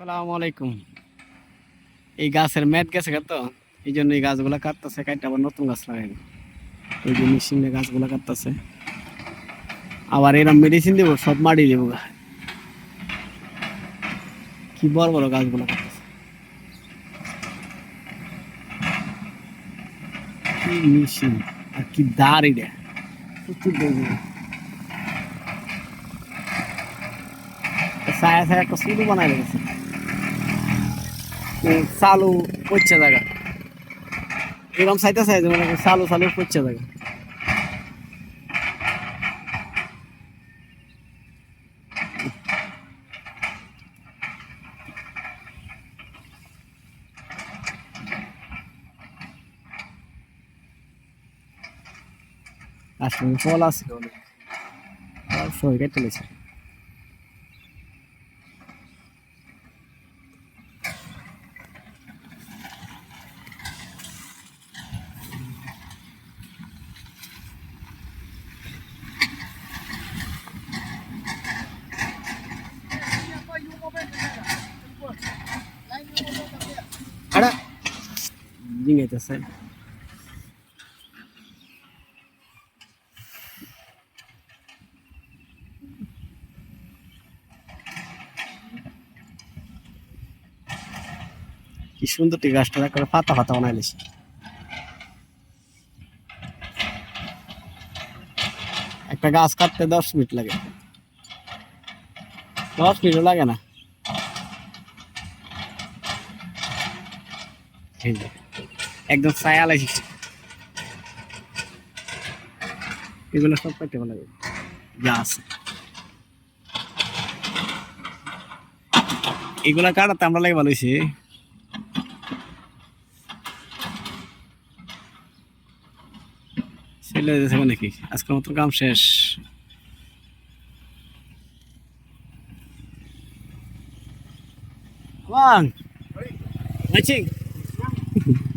সালামু আলাইকুম। এই গাছের ম্যাট গেছে তো, এই জন্য এই গাছগুলো কাটতেছে কাটতে আবার নতুন গাছ লাগাইবে। ওই যে মেশিনে গাছগুলো কাটতেছে। আবার এরম মেডিসিন দেবো, সব মাটি দেবো কি বড় বড় গাছগুলো কাটতেছে। কি মেশিন, আর কি দাঁড় এটা। প্রচুর ছায়া ছায়া একটা সুদু বানাই রেখেছে। চালু পড়ছে জায়গা। এরকম সাইতে যে মানে চালু চালু পড়ছে জায়গা। আসলে ফল আছে সবাই কেটে কি সুন্দর টি গাছটা করে পাতা পাতা বানাইলিস একটা গাছ কাটতে দশ মিনিট লাগে। দশ মিনিট লাগে না এই যে, একদম ছায়া লাগিস এগুলো সব কাটতে ভালো যা আছে এগুলা কাটাতে আমরা লাগে ভালো হয়েছে ছেলে আজকের মতো কাম শেষ Bang. Thank you.